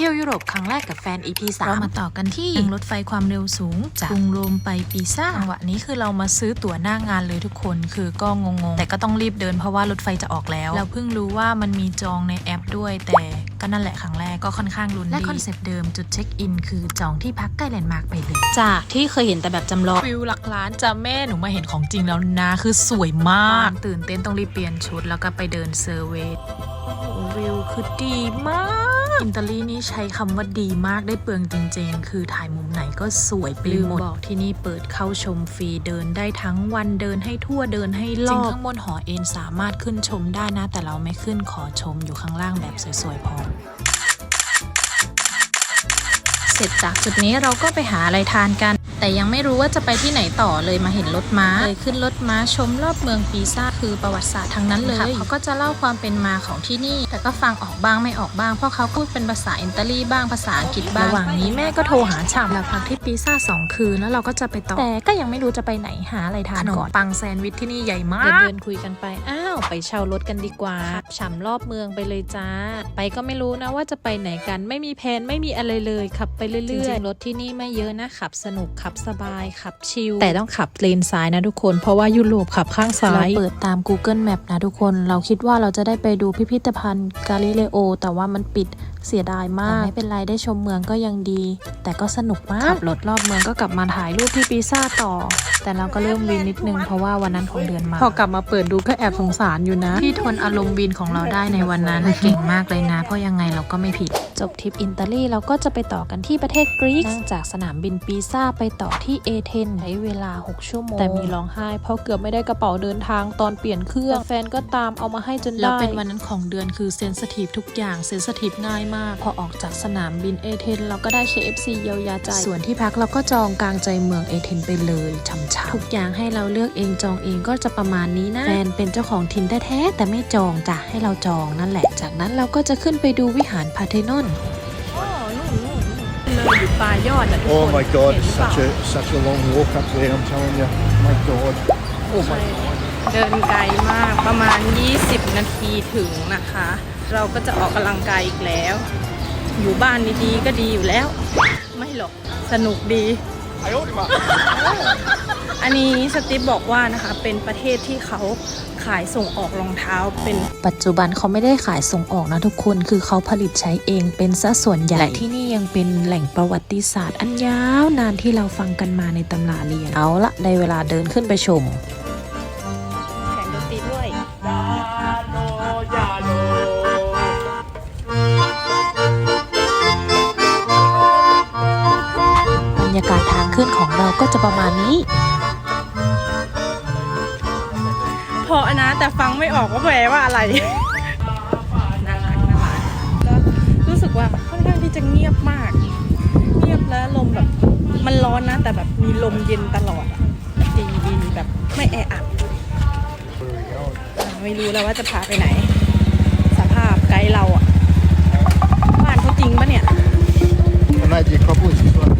ที่ยวยุโรปครั้งแรกกับแฟน EP 3เรามาต่อกันที่นั่งรถไฟความเร็วสูงจากกรุงโรมไปปีซ่าจังหวะนี้คือเรามาซื้อตั๋วหน้างานเลยทุกคน คือก็งงๆ แต่ก็ต้องรีบเดินเพราะว่ารถไฟจะออกแล้ว เราเพิ่งรู้ว่ามันมีจองในแอปด้วยแต่ก็นั่นแหละครั้งแรกก็ค่อนข้างลุ้นและคอนเซปต์เดิมจุดเช็คอินคือจองที่พักใกล้แลนด์มาร์กไปเลย จากที่เคยเห็นแต่แบบจำลองวิวหลักล้านจะแม่หนูมาเห็นของจริงแล้วนะคือสวยมาก ตื่นเต้นต้องรีบเปลี่ยนชุดแล้วก็ไปเดินเซอร์เวย์วิวคือดีมาก อินเตาลีนี่ใช้คำว่าดีมากได้เปลืองจริง ๆ คือถ่ายมุมไหนก็สวยไปหมดบอกที่นี่เปิดเข้าชมฟรีเดินได้ทั้งวันเดินให้ทั่วเดินให้รอบจริงข้างบนหอเอ็นสามารถขึ้นชมได้นะ แต่เราไม่ขึ้นขอชมอยู่ข้างล่างแบบสวยๆพอเสร็จจากจุดนี้เราก็ไปหาอะไรทานกัน แต่ยังไม่รู้ว่าจะไปที่ไหนต่อเลยมาเห็นรถม้าเลยขึ้นรถม้าชมรอบเมืองปีซ่าคือประวัติศาสตร์ทั้งนั้นเลยเขาก็จะเล่าความเป็นมาของที่นี่ แต่ก็ฟังออกบ้างไม่ออกบ้างเพราะเขาพูดเป็นภาษาอิตาลีบ้างภาษาอังกฤษบ้างระหว่างนี้แม่ก็โทรหาฉ่ำเราพักที่ปีซ่าสองคืนแล้วเราก็จะไปต่อแต่ก็ยังไม่รู้จะไปไหนหาอะไรทานก่อนปังแซนด์วิชที่นี่ใหญ่มากเดินคุยกันไปอ้าวไปเช่ารถกันดีกว่าฉ่ำรอบเมืองไปเลยจ้า ไปก็ไม่รู้นะว่าจะไปไหนกันไม่มีแผนไม่มีอะไรเลยขับไปเรื่อยๆจริงๆรถที่นี่ไม่เยอะนะขับสนุกขับสบายขับชิลแต่ต้องขับเลนซ้ายนะทุกคน เพราะว่ายุโรปขับข้างซ้าย เราเปิดตาม Google Map นะทุกคน เราคิดว่าเราจะได้ไปดูพิพิธภัณฑ์กาลิเลโอ แต่ว่ามันปิดเสียดายมาก ไม่เป็นไรได้ชมเมืองก็ยังดี แต่ก็สนุกมาก ขับรถรอบเมืองก็กลับมาถ่ายรูปที่ปีซ่าต่อ แต่เราก็เริ่มวินนิดนึงเพราะว่าวันนั้นของเดือนมา พอกลับมาเปิดดูก็แอบสงสารอยู่นะ ที่ทนอารมณ์วินของเราได้ในวันนั้นเก่งมากเลยนะ เพราะยังไงเราก็ไม่ผิด จบทริปอิตาลีเราก็จะไปต่อกันที่ประเทศกรีกนั่งจากสนามบินปีซ่าไปต่อที่เอเธนใช้เวลา 6 ชั่วโมง แต่มีร้องไห้เพราะเกือบไม่ได้กระเป๋าเดินทางตอนเปลี่ยนเครื่องแต่แฟนก็ตามเอามาให้จนได้แล้วเป็นวันนั้นของเดือนคือเซนสทีฟทุกอย่างเซนสทีฟง่ายมาก พอออกจากสนามบินเอเธนเราก็ได้ KFC เยียวยาใจส่วนที่พักเราก็จองกลางใจเมืองเอเธนไปเลยช่ำๆทุกอย่างให้เราเลือกเองจองเองก็จะประมาณนี้นะแฟนเป็นเจ้าของถิ่นแท้ๆแต่ไม่จองจ้ะให้เราจองนั่นแหละ จากนั้นเราก็จะขึ้นไปดูวิหารพาเทนอนเลยอยู่ปลายยอดอะทุกคน Oh my god, เห็นหรือเปล่า such a such a long walk up there, I'm telling you. My god. Oh my เดินไกลมากประมาณ 20 นาทีถึงนะคะ เราก็จะออกกำลังกายอีกแล้ว อยู่บ้านดีๆก็ดีอยู่แล้ว ไม่หรอกสนุกดี อันนี้สติปบอกว่านะคะเป็นประเทศที่เขา ขายส่งออกรองเท้าเป็น ปัจจุบันเขาไม่ได้ขายส่งออกนะทุกคน คือเขาผลิตใช้เองเป็นซะส่วนใหญ่และที่นี่ยังเป็นแหล่งประวัติศาสตร์อันยาวนานที่เราฟังกันมาในตำราเรียน เอาละได้เวลาเดินขึ้นไปชมแข่งดนตรีด้วยบรรยากาศทางขึ้นของเราก็จะประมาณนี้ พอนะ แต่ฟังไม่ออกว่าแปลว่าอะไรน่ารักน่ารักก็รู้สึกว่าค่อนข้างที่จะเงียบมาก เงียบแล้วลมแบบมันร้อนนะ แต่แบบมีลมเย็นตลอดอะดีดีแบบไม่แออัดอะไม่รู้แล้วว่าจะพาไปไหน สภาพไกด์เราอะบ้านเขาจริงปะเนี่ย And that your couples as well.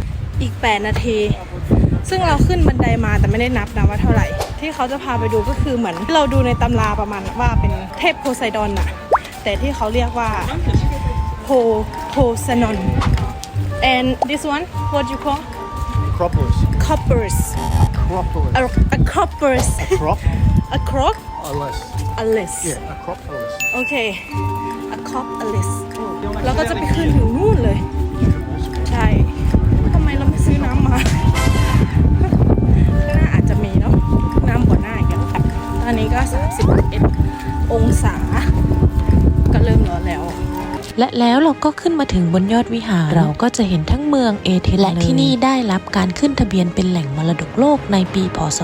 อีก 8 นาที ซึ่งเราขึ้นบันไดมาแต่ไม่ได้นับนะว่าเท่าไหร่ ที่เขาจะพาไปดูก็คือเหมือนเราดูในตำราประมาณว่าเป็นเทพโพไซดอนอะแต่ที่เขาเรียกว่าโพโพไซนอน and this one what you call Acropolis. coppers Acropolis. a, a coppers Crop? a crop Alis. a list Yeah, Acropolis. โอเค a cop a list แล้วก็จะไปขึ้นถึงนู่นเลย แล้ว และแล้วเราก็ขึ้นมาถึงบนยอดวิหาร เราก็จะเห็นทั้งเมืองเอเธนและที่นี่ได้รับการขึ้นทะเบียนเป็นแหล่งมรดกโลกในปี พศ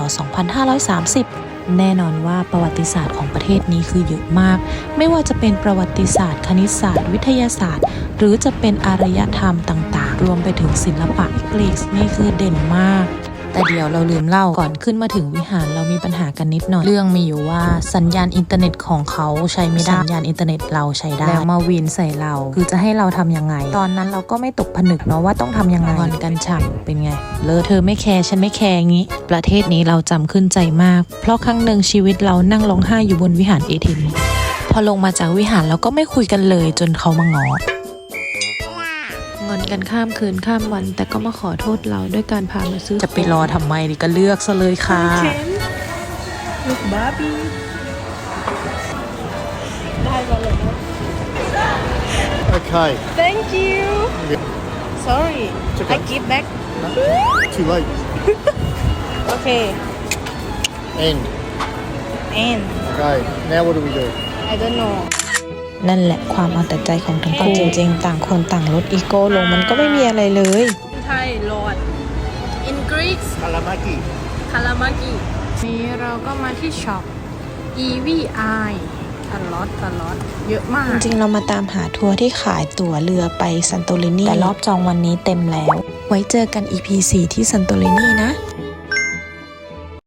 2530แน่นอนว่าประวัติศาสตร์ของประเทศนี้คือเยอะมาก ไม่ว่าจะเป็นประวัติศาสตร์ คณิตศาสตร์ วิทยาศาสตร์ หรือจะเป็นอารยธรรมต่าง ๆ รวมไปถึงศิลปะกรีกนี่คือเด่นมาก แต่เดี๋ยวเราลืมเล่าก่อนขึ้นมาถึงวิหารเรามีปัญหากันนิดหน่อย เรื่องมีอยู่ว่าสัญญาณอินเทอร์เน็ตของเขาใช้ไม่ได้สัญญาณอินเทอร์เน็ตเราใช้ได้แล้วมาวินใส่เรา คือจะให้เราทำยังไง ตอนนั้นเราก็ไม่ตกผนึกเนาะว่าต้องทำยังไงงอนกันฉ่ำเป็นไงเลอเธอไม่แคร์ฉันไม่แคร์งี้ ประเทศนี้เราจำขึ้นใจมาก เพราะครั้งหนึ่งชีวิตเรานั่งร้องไห้อยู่บนวิหารเอเธนพอลงมาจากวิหารเราก็ไม่คุยกันเลยจนเขามาง้อ งอนกันข้ามคืนข้ามวัน แต่ก็มาขอโทษเราด้วยการพามาซื้อจะไปรอทำไมดิก็เลือกซะเลยค่ะเคนลูกบาร์บี้ได้มาเลยนะ Okay, thank you Yeah. sorry It's okay. I give back too late. okay End. and Okay, now what do we do? I don't know นั่นแหละความเอาแต่ใจของทั้งคู่จริงๆ ต่างคนต่างลดอีโก้ลงมันก็ไม่มีอะไรเลยไทย Lord in Greek Kalamaki. คารามากินี้เราก็มาที่ช็อป EVI ตลอดตลอดเยอะมาก จริงๆเรามาตามหาทัวร์ที่ขายตั๋วเรือไปซันโตรินีแต่รอบจองวันนี้เต็มแล้ว ไว้เจอกัน EP 4 ที่ซันโตรินีนะบ